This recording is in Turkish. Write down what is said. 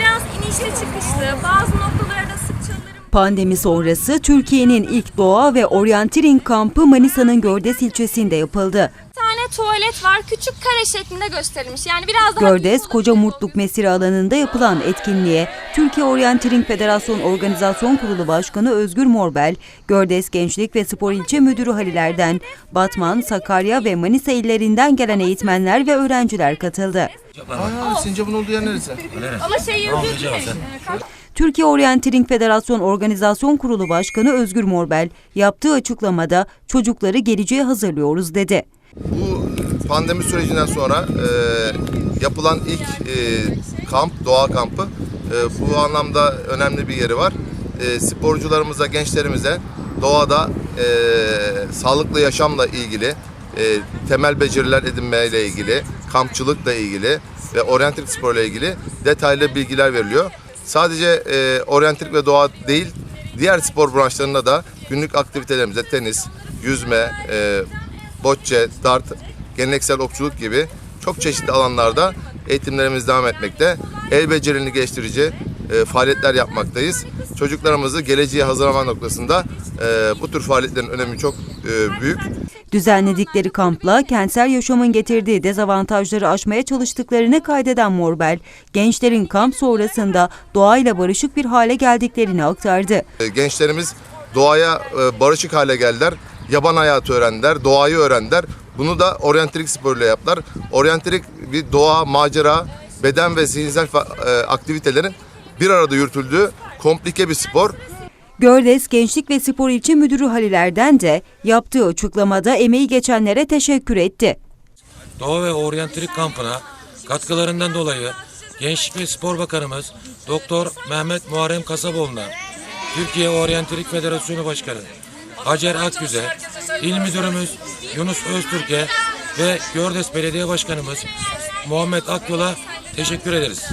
biraz inişli çıkışlı, bazı noktalarda sık çalılarım Pandemi sonrası Türkiye'nin ilk doğa ve oryantiling kampı Manisa'nın Gördes ilçesinde yapıldı. bir tane tuvalet var. Küçük kare şeklinde gösterilmiş. Yani biraz daha Gördes Koca Murtluk Mesire alanında yapılan etkinliğe Türkiye Oryantiling Federasyon Organizasyon Kurulu Başkanı Özgür Morbel, Gördes Gençlik ve Spor İlçe Müdürü Haliler'den, Batman, Sakarya ve Manisa illerinden gelen eğitmenler ve öğrenciler katıldı. Aa, sincapın olduğu yer neresi? ama şey yazıyor değil mi? Ee, Türkiye Oryantiling Federasyon Organizasyon Kurulu Başkanı Özgür Morbel yaptığı açıklamada çocukları geleceğe hazırlıyoruz dedi. Bu pandemi sürecinden sonra e, yapılan ilk e, kamp, doğa kampı. E, bu anlamda önemli bir yeri var. E, sporcularımıza, gençlerimize doğada e, sağlıklı yaşamla ilgili, e, temel beceriler edinmeyle ilgili, kampçılıkla ilgili ve oryantik sporla ilgili detaylı bilgiler veriliyor. Sadece e, oryantik ve doğa değil, diğer spor branşlarında da günlük aktivitelerimize tenis, yüzme, e, bocce, dart, geleneksel okçuluk gibi çok çeşitli alanlarda eğitimlerimiz devam etmekte. El becerini geliştirici e, faaliyetler yapmaktayız. Çocuklarımızı geleceğe hazırlama noktasında e, bu tür faaliyetlerin önemi çok e, büyük. Düzenledikleri kampla kentsel yaşamın getirdiği dezavantajları aşmaya çalıştıklarını kaydeden Morbel, gençlerin kamp sonrasında doğayla barışık bir hale geldiklerini aktardı. E, Gençlerimiz doğaya e, barışık hale geldiler. Yaban hayatı öğrendiler, doğayı öğrendiler. Bunu da oryantilik sporuyla yaptılar. Oryantilik bir doğa, macera, beden ve zihinsel e, aktivitelerin bir arada yürütüldüğü komplike bir spor. Gördes Gençlik ve Spor İlçe Müdürü Haliler'den de yaptığı açıklamada emeği geçenlere teşekkür etti. Doğa ve Oryantilik kampına katkılarından dolayı Gençlik ve Spor Bakanımız Doktor Mehmet Muharrem Kasaboğlu'na, Türkiye Oryantilik Federasyonu Başkanı Hacer Akgüz'e, İl Müdürümüz Yunus Öztürk'e ve Gördes Belediye Başkanımız Muhammed Akyol'a teşekkür ederiz.